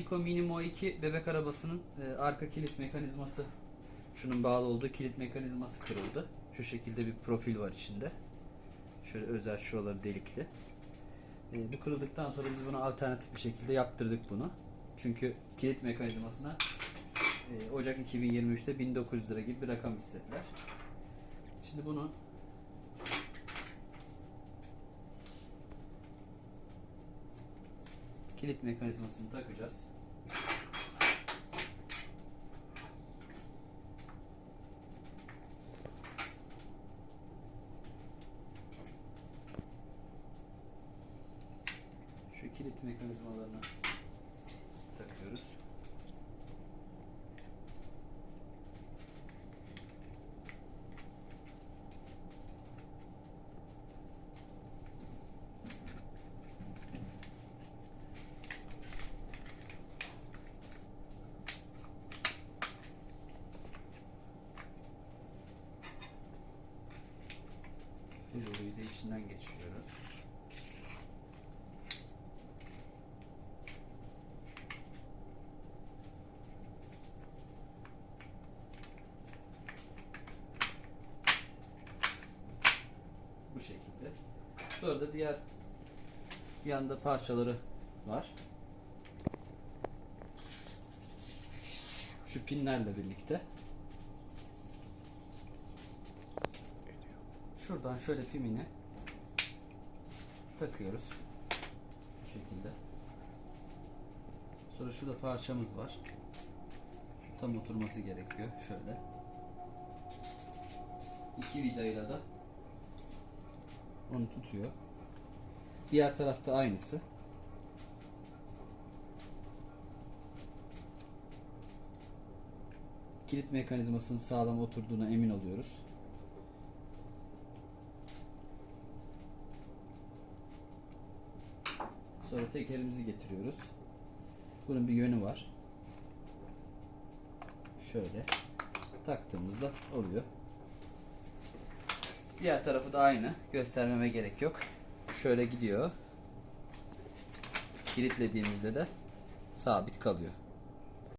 Ichiko Minimo 2 bebek arabasının e, arka kilit mekanizması şunun bağlı olduğu kilit mekanizması kırıldı. Şu şekilde bir profil var içinde. Şöyle özel şuraları delikli. E, bu kırıldıktan sonra biz bunu alternatif bir şekilde yaptırdık bunu. Çünkü kilit mekanizmasına e, Ocak 2023'te 1900 lira gibi bir rakam istediler. Şimdi bunu kilit mekanizmasını takacağız. Şu kilit mekanizmalarını takıyoruz. Boruyu da içinden geçiriyoruz. Bu şekilde. Sonra da diğer yanda parçaları var. Şu pinlerle birlikte. Şuradan şöyle pimini takıyoruz. Bu şekilde. Sonra şurada parçamız var. Tam oturması gerekiyor. Şöyle. İki vidayla da onu tutuyor. Diğer tarafta aynısı. Kilit mekanizmasının sağlam oturduğuna emin oluyoruz. Sonra tekerimizi getiriyoruz. Bunun bir yönü var. Şöyle taktığımızda oluyor. Diğer tarafı da aynı. Göstermeme gerek yok. Şöyle gidiyor. Kilitlediğimizde de sabit kalıyor.